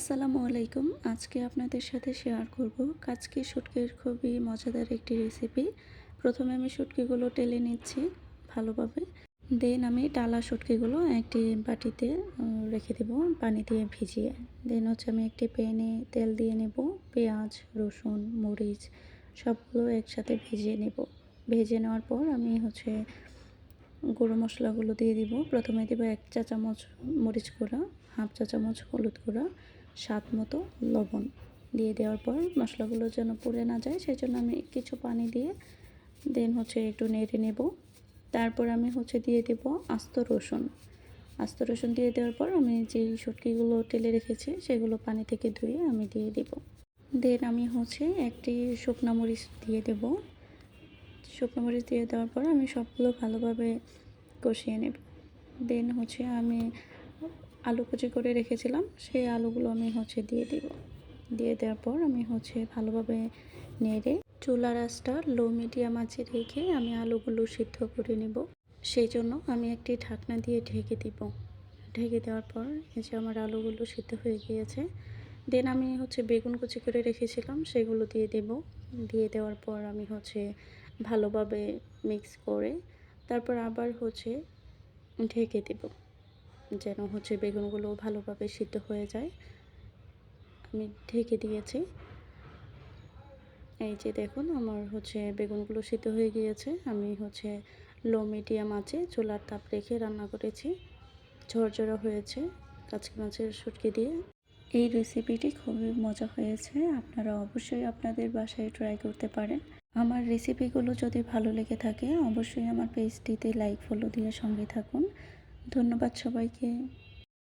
আসসালামু আলাইকুম। আজকে আপনাদের সাথে শেয়ার করব। কাচকি শুটকির খুবই মজাদার একটি রেসিপি প্রথমে আমি শুটকিগুলো টেলে নিচ্ছি ভালোভাবে। দেন আমি টালা শুটকিগুলো একটি বাটিতে রেখে দেব, পানি দিয়ে ভিজিয়ে। দেন হচ্ছে আমি একটি প্যানে তেল দিয়ে নেব, পেঁয়াজ, রসুন, মরিচ, সবগুলো একসাথে ভিজিয়ে নেব। ভেজে নেওয়ার পর আমি হচ্ছে গুঁড়ো মশলাগুলো দিয়ে দিব। প্রথমে দিব এক চা চামচ মরিচ গুঁড়া, হাফ চা চামচ হলুদ গুঁড়া স্বাদ মতো লবণ দিয়ে দেওয়ার পর মশলাগুলো যেন পুড়ে না যায় সেই জন্য আমি কিছু পানি দিয়ে দেন হচ্ছে একটু নেড়ে নেব। তারপর আমি হচ্ছে দিয়ে দেব আস্ত রসুন। আস্ত রসুন দিয়ে দেওয়ার পর আমি যে শুটকিগুলো টেলে রেখেছি, সেগুলো পানি থেকে ধুয়ে আমি দিয়ে দেব। দেন আমি হচ্ছে একটি শুকনা মরিচ দিয়ে দেব। শুকনো মরিচ দিয়ে দেওয়ার পর আমি সবগুলো ভালোভাবে কষিয়ে নেব। দেন হচ্ছে আমি আলু কুচি করে রেখেছিলাম, সেই আলুগুলো আমি হচ্ছে দিয়ে দিব। দিয়ে দেওয়ার পর আমি হচ্ছে ভালোভাবে নেড়ে চুলার আঁচটা লো মিডিয়াম আঁচে রেখে আমি আলুগুলো সিদ্ধ করে নেব। সেই জন্য আমি একটি ঢাকনা দিয়ে ঢেকে দিব। ঢেকে দেওয়ার পর এই যে আমার আলুগুলো সিদ্ধ হয়ে গিয়েছে দেন আমি হচ্ছে বেগুন কুচি করে রেখেছিলাম, সেগুলো দিয়ে দেব। দিয়ে দেওয়ার পর আমি হচ্ছে ভালোভাবে মিক্স করে তারপর আবার হচ্ছে ঢেকে দেব। যেন হচ্ছে বেগুনগুলো ভালোভাবে সিদ্ধ হয়ে যায়। আমি ঢেকে দিয়েছি। এই যে দেখুন, আমার হচ্ছে বেগুনগুলো সিদ্ধ হয়ে গিয়েছে। আমি হচ্ছে লো মিডিয়াম আছে চুলার তাপ রেখে রান্না করেছি। ঝরঝরা হয়েছে কাচকি মাছের শুটকি দিয়ে। এই রেসিপিটি খুবই মজা হয়েছে। আপনারা অবশ্যই আপনাদের বাসায় ট্রাই করতে পারেন। আমার রেসিপিগুলো যদি ভালো লেগে থাকে, অবশ্যই আমার পেজটিতে লাইক, ফলো দিয়ে সঙ্গে থাকুন। ধন্যবাদ সবাইকে।